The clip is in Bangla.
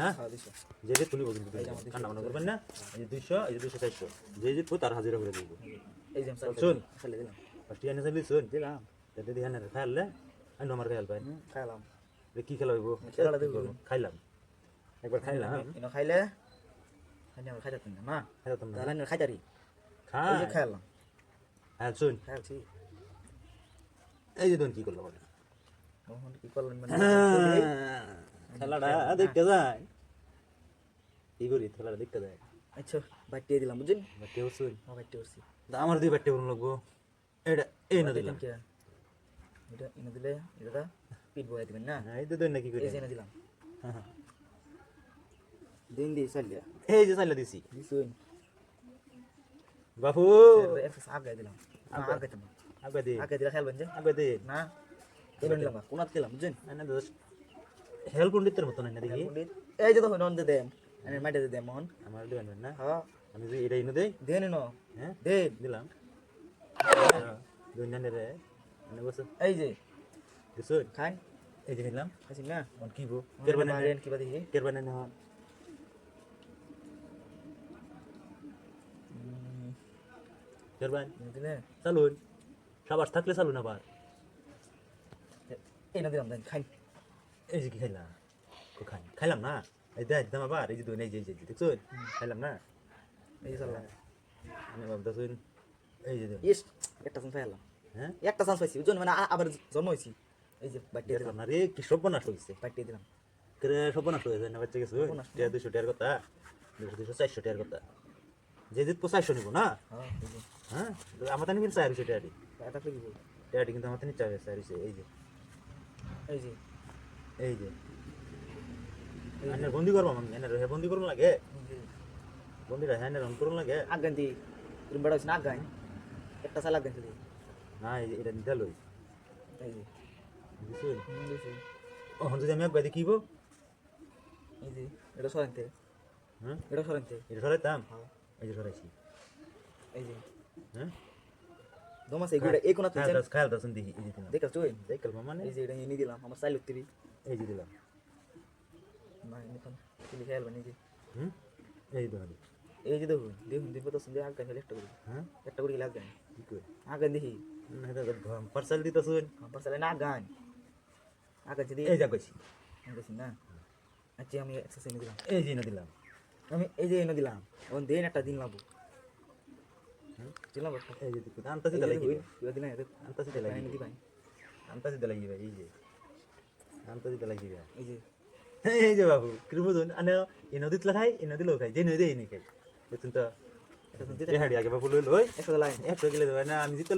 হ্যাঁ? হ্যাঁ যে যে তুলিব কিন্তু এই যে আমার 200 কান্না মানা করবেন না। এই যে দুইশো এই যে দুইশো চারশো যে জিতবো তার হাজিরা করে দিব। যে শোন। ফার্স্ট ইয়ার নিয়ে শুন। দিলাম। যাতে দিয়ে না খাইলে আমি আমার খাইল পাই খাইলাম। কি খেলা হইব? খাইলাম। একবার খাইলাম খাইলে খাইলে আমরা খাইতে না না খাইতাম না। তাহলে খাইতারি। খাই। এই যে খাইলাম। হ্যাঁ শুন। খাইছি এই যে দোন কি করল কি করলেন মানে? খেলাটা দেখতে যায়। কি করি খেলাটা দেখতে যায়। আচ্ছা বাইটিয়ে দিলাম বুঝছেন? কেউ শুন হ্যাঁ বাইটিয়ে করছি আমার দুই বাট্টে বলুন লাগবো। এটা এই না দিলাম। দিলাম এটা ইনো দিলে এটা পিট বয়ে দিবেন না? হ্যাঁ, এই তো দোন না কি করি। এই এনে দিলাম। দিন দিয়ে চালিয়া। এই যে চাইলে দিছি। দিছুন বাপু! একটু আগে দিলাম। আগে? দিলাম। আগে দে। আগে দিলে খেলবেন যে? আগে দে। না এনে নিলাম কোনাত দিলাম বুঝছেন? না দোষ হেল্প পণ্ডিতের মতো না দেখি। এই যে তখন অন দেম। এনে মাইটে দেম মন আমার দিবেন না। হ্যাঁ। আমি যে এটা ইনো দেই। দেন ন হ্যাঁ? দেন দিলাম। দুই রে। মানে বসে। এই যে। দিছুন খান এই যে নিলাম খাইছি না? অন কি বো কের বানাই কি বাদি কের বানাই না? চালুন সাবাস থাকলে চালুন আবার। এই না দিলাম দেন খান এই যে কি খাইলাম খাই খাইলাম না এই দেখ দাম আবার এই যে দুই এই যে এই যে দেখছুন খাইলাম না এই যে চালাম আমি ভাবতেছুন এই যে ইস একটা চান্স পাইলাম হ্যাঁ একটা চান্স পাইছি বুঝছেন মানে আবার জন্ম হয়েছি এই যে বাইটিয়ে দিলাম না রে কি সব বনাস হইছে বাইটিয়ে দিলাম করে সব বনাস হয়েছে না বাচ্চা গেছে সর্বনাশ। টিয়া দুশো টিয়ার কথা দুশো দুশো চারশো টিয়ার কথা যে জিতবো চারশো নিবো না হ্যাঁ আমার তানি কিন্তু চারশো টিয়ারি টিয়ারি কিন্তু আমার তানি চারশো এই যে এই যে এই যে। এনে বন্দি করব আমি এনে হে বন্দি করব লাগে? বন্দিরা হ্যাঁ রন করব লাগে? আগান দি বড় না আগান? একটা সাল আগান দিদি না এটা নিতে লই। ওখান যদি আমি একবার দেখিব? এই যে এটা সরাইতে। হ্যাঁ? এটা সরাইতে। এটা সরাইতাম? হ্যাঁ। এই যে সরাইছি। এই যে। হ্যাঁ? দমাস এই গুড়া এই কোনা তুই খায়াল দাস খায়াল দাস দেখি এই দিলাম। দেখাস তুই দেখাল মানে এই যে এটা এনে দিলাম আমার সাইল উঠতিবি এই যে দিলাম। না এনে কোন তুই খেয়াল বানি যে। হুম? এই ধরি এই যে দেখুন দেখুন দিব তো সুন্দর আগান খেলে একটা করে। হ্যাঁ? একটা করে লাগান কি করে আগান দেখি। না এটা পার্সেল দিতেছুন আমার সালে না আগান আগান যদি এই যা কইছি। আমি বলছি না। আচ্ছা আমি এক্সারসাইজ এনে দিলাম। এই যে না দিলাম। আমি এই যে এনে দিলাম। এখন দিন একটা দিন লাগবো। দিলাম একটা। এই যে দেখুন আনতাছি এই দিলাই যে দেখুন, দিলাম এদের আনতাছি দিলাই এনে দিবাই আনতাছি দিলাই এই যে। আনতাছি লাগি এই যে। এই যে বাবু কিরমুদুন আনে এই নদীত লাগাই এই নদী লোক খাই যে নদী এই নিকাই বুঝছেন তো হাড়ি আগে বাবু লই লই একশো লাইন। একশো গেলে দেবে না আমি জিতে